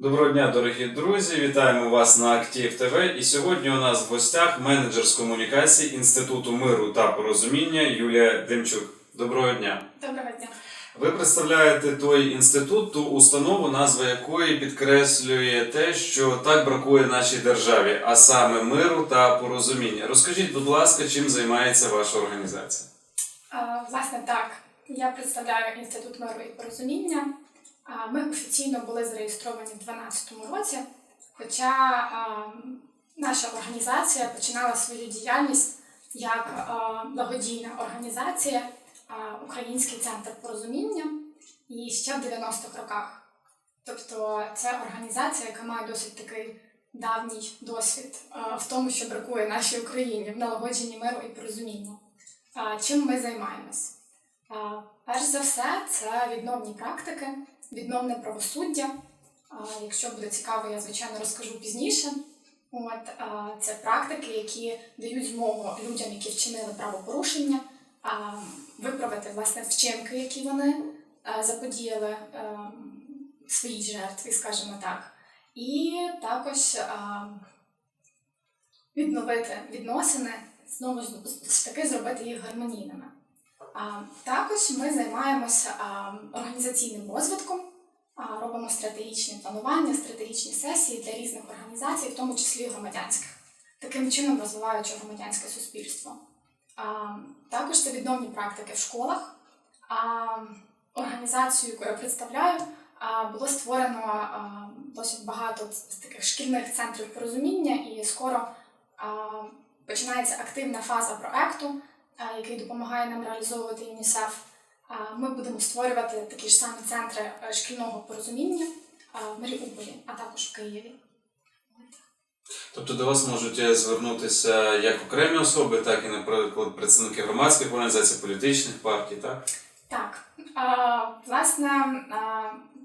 Доброго дня, дорогі друзі! Вітаємо вас на Актив ТВ. І сьогодні у нас в гостях менеджер з комунікації Інституту миру та порозуміння Юлія Демчук. Доброго дня! Доброго дня. Ви представляєте той інститут, ту установу, назва якої підкреслює те, що так бракує нашій державі, а саме миру та порозуміння. Розкажіть, будь ласка, чим займається ваша організація? А, Власне, так. Я представляю Інститут миру і порозуміння. Ми офіційно були зареєстровані в 2012 році, хоча наша організація починала свою діяльність як благодійна організація Український центр порозуміння і ще в 90-х роках. Тобто це організація, яка має досить такий давній досвід в тому, що бракує нашій Україні в налагодженні миру і порозуміння. Чим ми займаємось? Перш за все, це відновні практики, відновне правосуддя. Якщо буде цікаво, я звичайно розкажу пізніше. От це практики, які дають змогу людям, які вчинили правопорушення, виправити власне вчинки, які вони заподіяли своїй жертві, скажімо так, і також відновити відносини, знову ж таки зробити їх гармонійними. Також ми займаємося організаційним розвитком, робимо стратегічні планування, стратегічні сесії для різних організацій, в тому числі громадянських, таким чином розвиваючи громадянське суспільство. Також це відомі практики в школах. Організацію, яку я представляю, було створено досить багато з таких шкільних центрів порозуміння, і скоро починається активна фаза проекту, який допомагає нам реалізовувати ЮНІСЕФ. Ми будемо створювати такі ж самі центри е, шкільного порозуміння в Маріуполі, а також в Києві. Тобто до вас можуть е, звернутися як окремі особи, так і, наприклад, представники громадських організацій, політичних партій, так? Так, а, власне,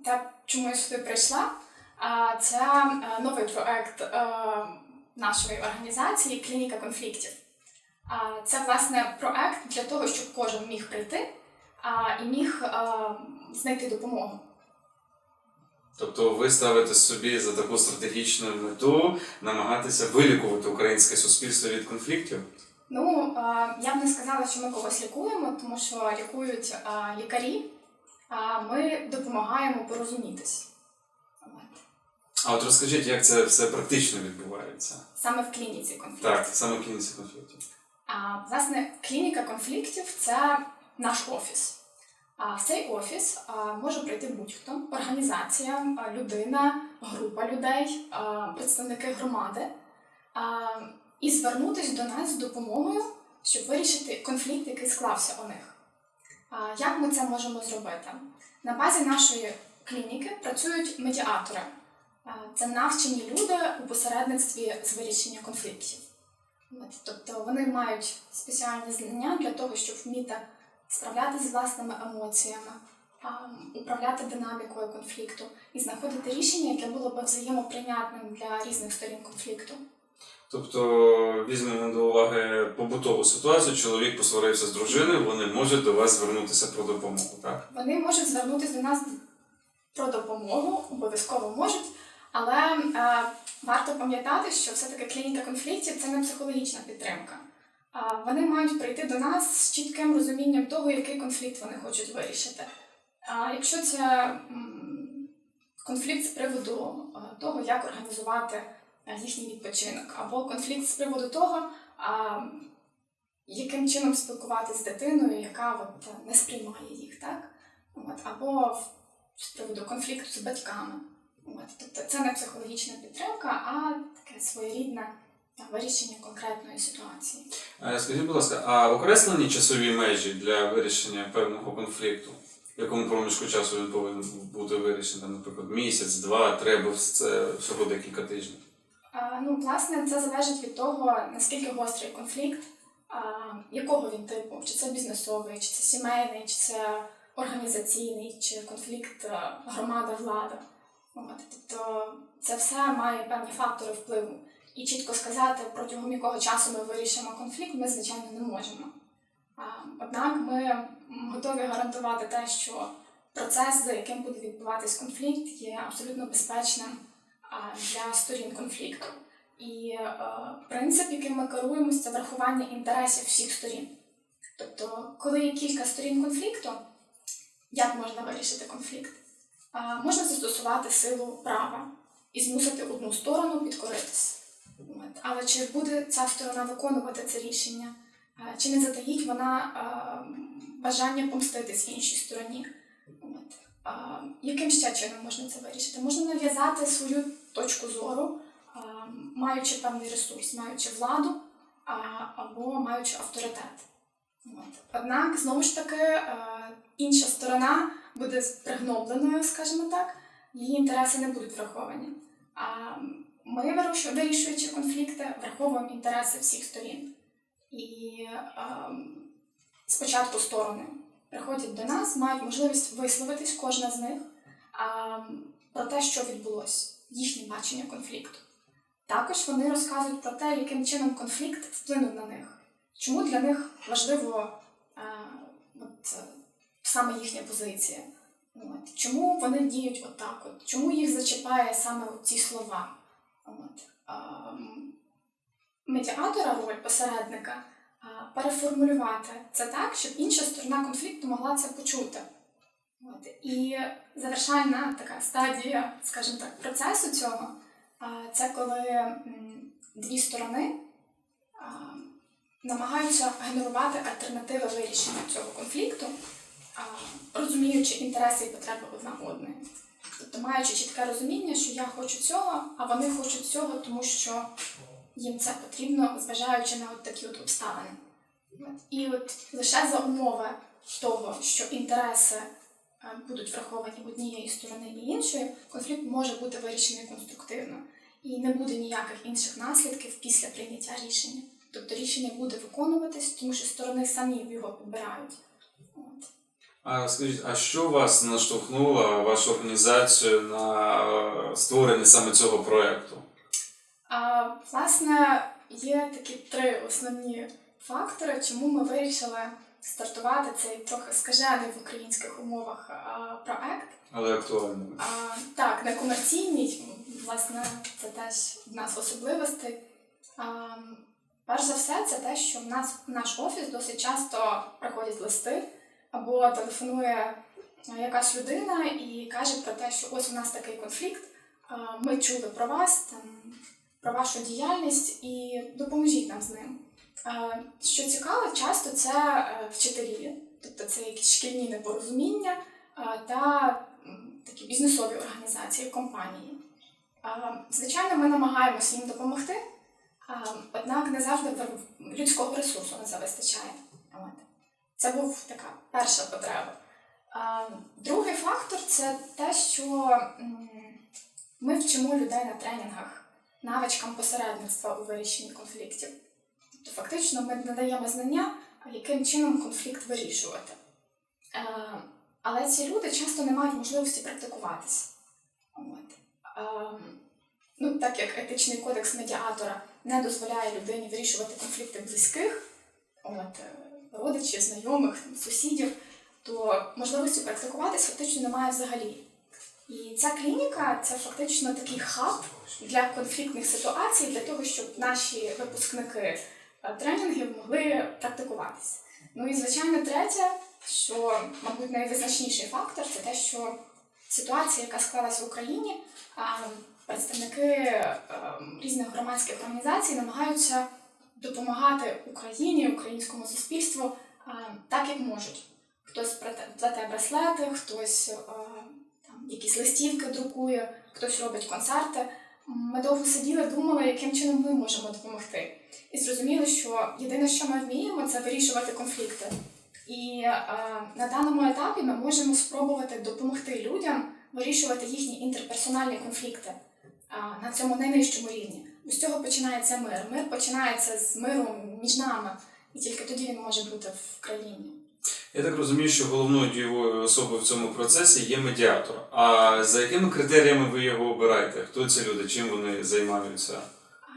те, чому я сюди прийшла, це новий проект нашої організації Клініка конфліктів. Це власне проект для того, щоб кожен міг прийти і міг знайти допомогу. Тобто ви ставите собі за таку стратегічну мету намагатися вилікувати українське суспільство від конфліктів? Ну, я б не сказала, що ми когось лікуємо, тому що лікують лікарі, а ми допомагаємо порозумітись. А от розкажіть, як це все практично відбувається? Саме в клініці конфліктів. Так, саме в кінці конфліктів. А, власне, клініка конфліктів це наш офіс. А в цей офіс а, може прийти будь-хто, організація, людина, група людей, а, представники громади, а, і звернутися до нас з допомогою, щоб вирішити конфлікт, який склався у них. А, як ми це можемо зробити? На базі нашої клініки працюють медіатори. Це навчені люди у посередництві з вирішення конфліктів. Тобто вони мають спеціальні знання для того, щоб вміти справлятися з власними емоціями, управляти динамікою конфлікту і знаходити рішення, яке було б взаємоприйнятним для різних сторін конфлікту. Тобто візьмемо до уваги побутову ситуацію, чоловік посварився з дружиною, вони можуть до вас звернутися про допомогу, так? Вони можуть звернутися до нас про допомогу, обов'язково можуть, але е, варто пам'ятати, що все-таки клініка конфліктів це не психологічна підтримка. А вони мають прийти до нас з чітким розумінням того, який конфлікт вони хочуть вирішити. А якщо це конфлікт з приводу е, того, як організувати е, їхній відпочинок, або конфлікт з приводу того, а, яким чином спілкуватися з дитиною, яка от, не сприймає їх, так? От, або з приводу конфлікту з батьками. От, тобто це не психологічна підтримка, а таке своєрідне та, вирішення конкретної ситуації. Е, Скажіть, будь ласка, а окреслені часові межі для вирішення певного конфлікту? В якому проміжку часу він повинен бути вирішений, наприклад, місяць, два, треба це всього декілька тижнів. А, ну, власне, це залежить від того, наскільки гострий конфлікт, а, якого він типу, чи це бізнесовий, чи це сімейний, чи це організаційний, чи конфлікт е, громада-влада. От, тобто це все має певні фактори впливу. І чітко сказати, протягом якого часу ми вирішимо конфлікт, ми, звичайно, не можемо. Однак ми готові гарантувати те, що процес, за яким буде відбуватись конфлікт, є абсолютно безпечним для сторін конфлікту. І е, принцип, яким ми керуємося, це врахування інтересів всіх сторін. Тобто, коли є кілька сторін конфлікту, як можна вирішити конфлікт? Можна застосувати силу права і змусити одну сторону підкоритись. От. Але чи буде ця сторона виконувати це рішення? Чи не затаїть вона бажання помститись іншій стороні? Яким ще чином можна це вирішити? Можна нав'язати свою точку зору, маючи певний ресурс, маючи владу або маючи авторитет. Однак, знову ж таки, інша сторона буде пригнобленою, скажімо так, її інтереси не будуть враховані. А ми, вирішуючи конфлікти, враховуємо інтереси всіх сторін. І ем, спочатку сторони приходять до нас, мають можливість висловитись кожна з них ем, про те, що відбулося, їхнє бачення конфлікту. Також вони розказують про те, яким чином конфлікт вплинув на них, чому для них важливо е, от, саме їхня позиція. От. Чому вони діють отак? От? Чому їх зачіпає саме ці слова? От. Медіатора роль посередника переформулювати це так, щоб інша сторона конфлікту могла це почути. От. І завершальна така стадія, скажімо так, процесу цього це коли дві сторони намагаються генерувати альтернативи вирішення цього конфлікту, розуміючи інтереси і потреби одна одної. Тобто маючи чітке розуміння, що я хочу цього, а вони хочуть цього, тому що їм це потрібно, зважаючи на от такі от обставини. І от лише за умови того, що інтереси е, будуть враховані однієї сторони і іншої, конфлікт може бути вирішений конструктивно і не буде ніяких інших наслідків після прийняття рішення. Тобто рішення буде виконуватись, тому що сторони самі його підбирають. От. А скажіть, а що вас наштовхнуло, вашу організацію на е, створення саме цього проєкту? А, власне, є такі три основні фактори, чому ми вирішили стартувати цей трохи скажений в українських умовах а, проект. Але актуально. А, так, не комерційний, власне, це теж одна з особливостей. А, перш за все, це те, що в нас в наш офіс досить часто приходять листи або телефонує якась людина і каже про те, що ось у нас такий конфлікт, ми чули про вас, там, про вашу діяльність і допоможіть нам з ним. Що цікаво, часто це е, вчителі, тобто це якісь шкільні непорозуміння та такі бізнесові організації, компанії. Звичайно, ми намагаємося їм допомогти, однак не завжди людського ресурсу на це вистачає. Це був така перша потреба. Другий фактор це те, що ми вчимо людей на тренінгах навичкам посередництва у вирішенні конфліктів. Тобто, фактично, ми надаємо знання, яким чином конфлікт вирішувати. Е, але ці люди часто не мають можливості практикуватися. От. Е, ну, так як етичний кодекс медіатора не дозволяє людині вирішувати конфлікти близьких, от, е, родичів, знайомих, сусідів, то можливості практикуватись фактично немає взагалі. І ця клініка це фактично такий хаб для конфліктних ситуацій, для того, щоб наші випускники е, тренінгів могли практикуватися. Ну і звичайно, третє, що, мабуть, найвизначніший фактор це те, що ситуація, яка склалася в Україні, представники е, різних громадських організацій намагаються допомагати Україні, українському суспільству так, як можуть. Хтось плете браслети, хтось е, там, якісь листівки друкує, хтось робить концерти. Ми довго сиділи, думали, яким чином ми можемо допомогти. І зрозуміли, що єдине, що ми вміємо, це вирішувати конфлікти. І е, на даному етапі ми можемо спробувати допомогти людям вирішувати їхні інтерперсональні конфлікти а, на цьому найнижчому рівні. З цього починається мир. Мир починається з миру між нами, і тільки тоді він може бути в країні. Я так розумію, що головною дієвою особою в цьому процесі є медіатор. А за якими критеріями ви його обираєте? Хто ці люди? Чим вони займаються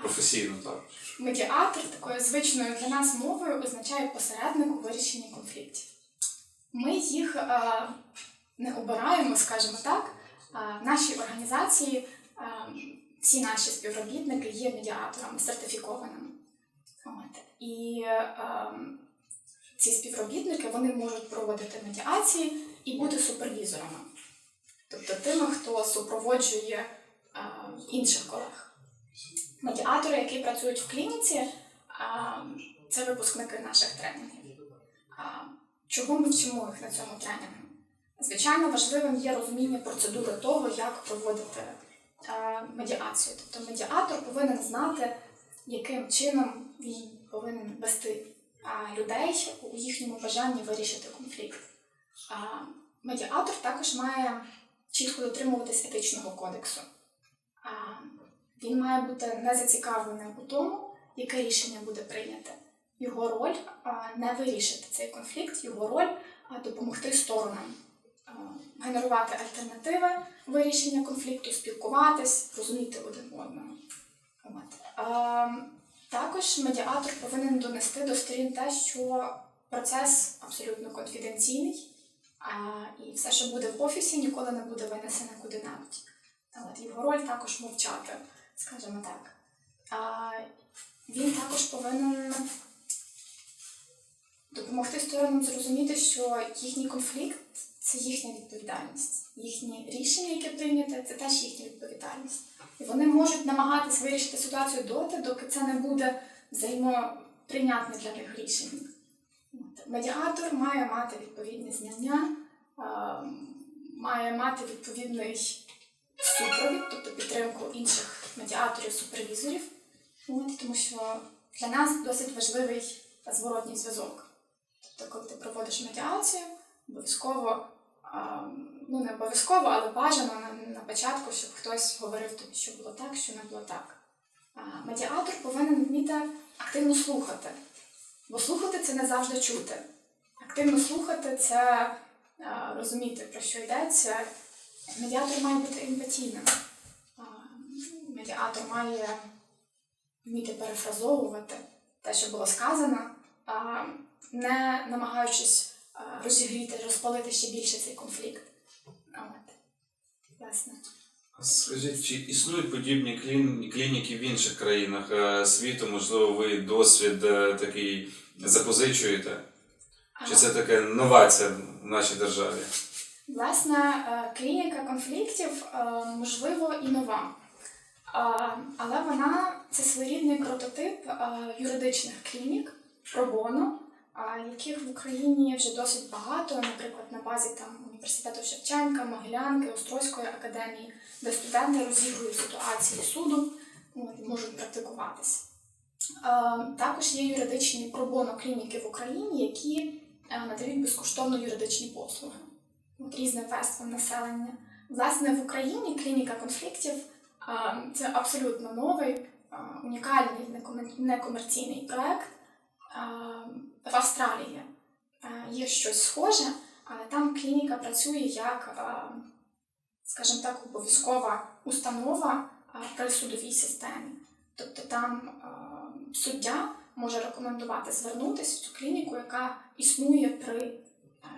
професійно так? Медіатор такою звичною для нас мовою означає посередник у вирішенні конфліктів. Ми їх е, не обираємо, скажімо так. А, В організації а, всі наші співробітники є медіаторами сертифікованими. От. І ем, ці співробітники вони можуть проводити медіації і бути супервізорами, тобто тими, хто супроводжує е, інших колег. Медіатори, які працюють в клініці, е, це випускники наших тренінгів. А, Чого ми вчимо їх на цьому тренінгу? Звичайно, важливим є розуміння процедури того, як проводити е, медіацію. Тобто медіатор повинен знати, яким чином він повинен вести людей у їхньому бажанні вирішити конфлікт. Медіатор також має чітко дотримуватись етичного кодексу. Він має бути не зацікавленим у тому, яке рішення буде прийняте. Його роль не вирішити цей конфлікт, його роль допомогти сторонам генерувати альтернативи вирішення конфлікту, спілкуватись, розуміти один одного. От. Також медіатор повинен донести до сторін те, що процес абсолютно конфіденційний, і все, що буде в офісі, ніколи не буде винесено куди-небудь. Його роль також мовчати, скажімо так. Він також повинен допомогти сторонам зрозуміти, що їхній конфлікт це їхня відповідальність. Їхнє рішення, яке прийняте, це теж їхня відповідальність. І вони можуть намагатись вирішити ситуацію доти, доки це не буде взаємоприйнятне для них рішення. Медіатор має мати відповідні знання, має мати відповідний супровід, тобто підтримку інших медіаторів, супервізорів, тому що для нас досить важливий зворотній зв'язок. Тобто, коли ти проводиш медіацію, обов'язково, ну не обов'язково, але бажано на, початку, щоб хтось говорив тобі, що було так, що не було так. Медіатор повинен вміти активно слухати, бо слухати це не завжди чути. Активно слухати це розуміти, про що йдеться. Медіатор має бути емпатійним. Медіатор має вміти перефразовувати те, що було сказано, не намагаючись розігріти, розпалити ще більше цей конфлікт. От. Власне. Скажіть, чи існують подібні клініки в інших країнах е, світу? Можливо, ви досвід е, такий запозичуєте? Чи це така новація в нашій державі? Власне, е, клініка конфліктів можливо і нова. Але вона це своєрідний прототип юридичних клінік пробоно, яких в Україні вже досить багато, наприклад, на базі там університету Шевченка, Могилянки, Острозької академії, де студенти розігрують ситуації суду, можуть практикуватися. Е, Також є юридичні пробоно клініки в Україні, які е, надають безкоштовно юридичні послуги різним верствам населення. Власне, в Україні клініка конфліктів це абсолютно новий, унікальний некомерційний проект. В Австралії є щось схоже, але там клініка працює як, скажімо так, обов'язкова установа при судовій системі. Тобто там суддя може рекомендувати звернутися в цю клініку, яка існує при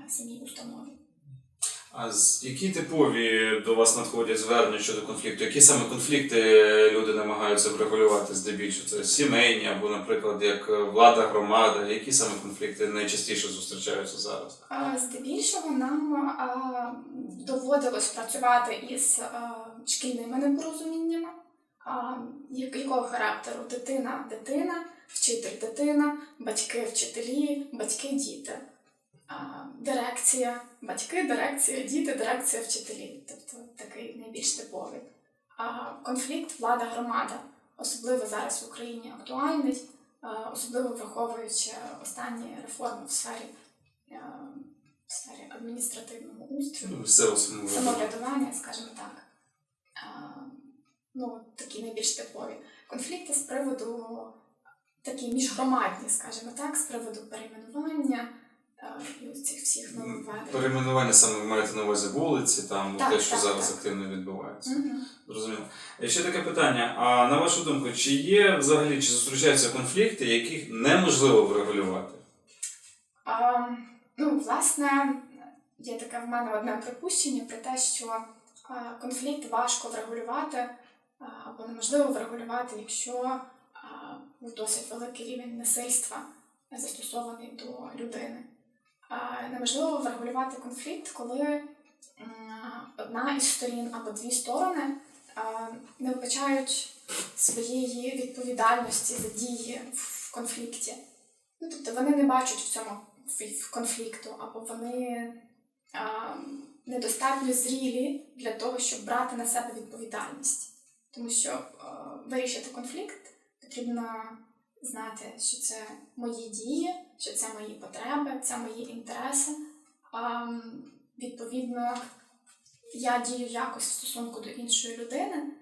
самій установі. А з які типові до вас надходять звернення щодо конфлікту? Які саме конфлікти люди намагаються врегулювати здебільшого? Це сімейні або, наприклад, як влада, громада? Які саме конфлікти найчастіше зустрічаються зараз? Здебільшого нам доводилось працювати із шкільними непорозуміннями. Якого характеру? Дитина, дитина, вчитель, дитина, батьки, вчителі, батьки, діти. Дирекція, батьки, дирекція, діти, дирекція, вчителі. Тобто такий найбільш типовий. А, Конфлікт влада громада, особливо зараз в Україні актуальний, особливо враховуючи останні реформи в сфері в сфері адміністративного устрою, Ну, самоврядування. скажімо так. Ну, такі найбільш типові. Конфлікти з приводу такі міжгромадні, скажімо так, з приводу перейменування і цих всіх нововведень. Перейменування саме ви маєте на увазі вулиці, там Так, те, що так, зараз так. активно відбувається. Мгм. Зрозуміло. І ще таке питання: а на вашу думку, чи є взагалі чи зустрічаються конфлікти, яких неможливо врегулювати? А, ну, власне, є таке в мене одне припущення про те, що конфлікт важко врегулювати або неможливо врегулювати, якщо був досить великий рівень насильства застосований до людини. Неможливо врегулювати конфлікт, коли одна із сторін або дві сторони не вбачають своєї відповідальності за дії в конфлікті. Ну, тобто вони не бачать в цьому конфлікту, або вони недостатньо зрілі для того, щоб брати на себе відповідальність. Тому що вирішити конфлікт потрібно знати, що це мої дії, що це мої потреби, це мої інтереси. А, відповідно, я дію якось в стосунку до іншої людини,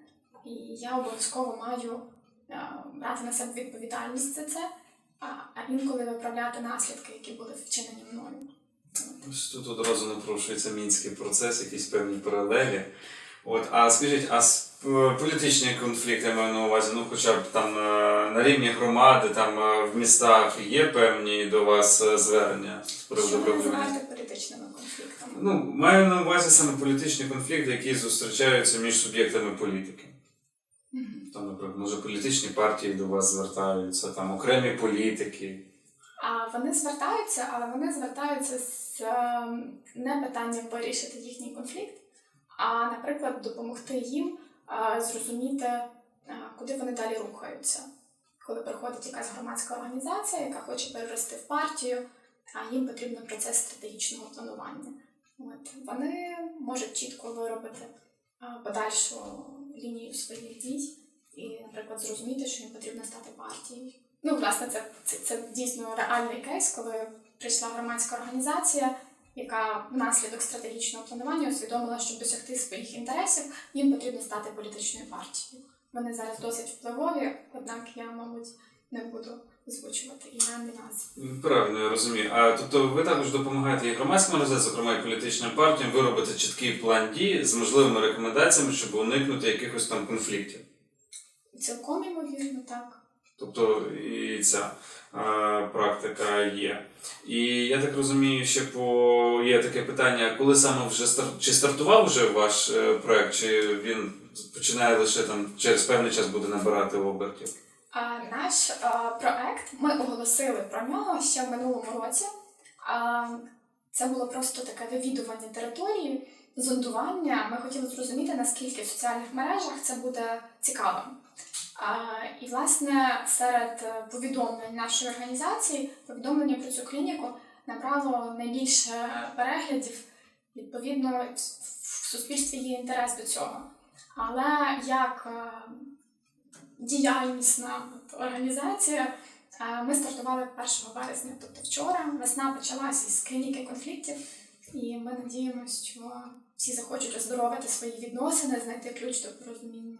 і я обов'язково маю а, брати на себе відповідальність за це, а інколи виправляти наслідки, які були вчинені мною. Ось тут одразу напрошується мінський процес, якісь певні паралелі. От, а скажіть, а п- політичні конфлікти я маю на увазі, ну хоча б там е, на рівні громади, там е, в містах є певні до вас е, звернення з Що ви називаєте політичними конфліктами? Ну, маю на увазі саме політичні конфлікти, які зустрічаються між суб'єктами політики. Мгм. Там, наприклад, може політичні партії до вас звертаються, там окремі політики. А вони звертаються, але вони звертаються з ем, не питанням вирішити їхній конфлікт, а, наприклад, допомогти їм зрозуміти, куди вони далі рухаються. Коли приходить якась громадська організація, яка хоче перерости в партію, а їм потрібен процес стратегічного планування. От, вони можуть чітко виробити подальшу лінію своїх дій і, наприклад, зрозуміти, що їм потрібно стати партією. Ну, власне, це, це, це дійсно реальний кейс, коли прийшла громадська організація, яка внаслідок стратегічного планування усвідомила, щоб досягти своїх інтересів, їм потрібно стати політичною партією. Вони зараз досить впливові, однак я, мабуть, не буду озвучувати імен і назв. Правильно, я розумію. А тобто ви також допомагаєте і громадським організаціям, зокрема і політичним партіям, виробити чіткий план дій з можливими рекомендаціями, щоб уникнути якихось там конфліктів. Цілком ймовірно, так. Тобто і ця е, практика є. І я так розумію, ще по є таке питання, коли саме вже стар... чи стартував вже ваш е, проект, чи він починає лише там через певний час буде набирати обертів? А наш а, проект ми оголосили про нього ще в минулому році. А, це було просто таке вивідування території, зондування. Ми хотіли зрозуміти, наскільки в соціальних мережах це буде цікавим. І, власне, серед е, повідомлень нашої організації повідомлення про цю клініку набрало найбільше переглядів. Відповідно, в суспільстві є інтерес до цього. Але як е, діяльнісна організація. Е, Ми стартували 1 березня, тобто вчора. Весна почалась із клініки конфліктів, і ми надіємося, що всі захочуть оздоровити свої відносини, знайти ключ до порозуміння.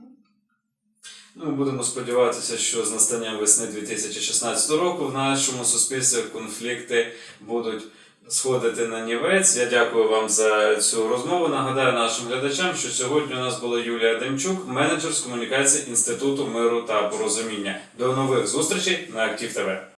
Ну, будемо сподіватися, що з настанням весни 2016 року в нашому суспільстві конфлікти будуть сходити на нівець. Я дякую вам за цю розмову. Нагадаю нашим глядачам, що сьогодні у нас була Юлія Демчук, менеджер з комунікації Інституту миру та порозуміння. До нових зустрічей на Актив ТВ.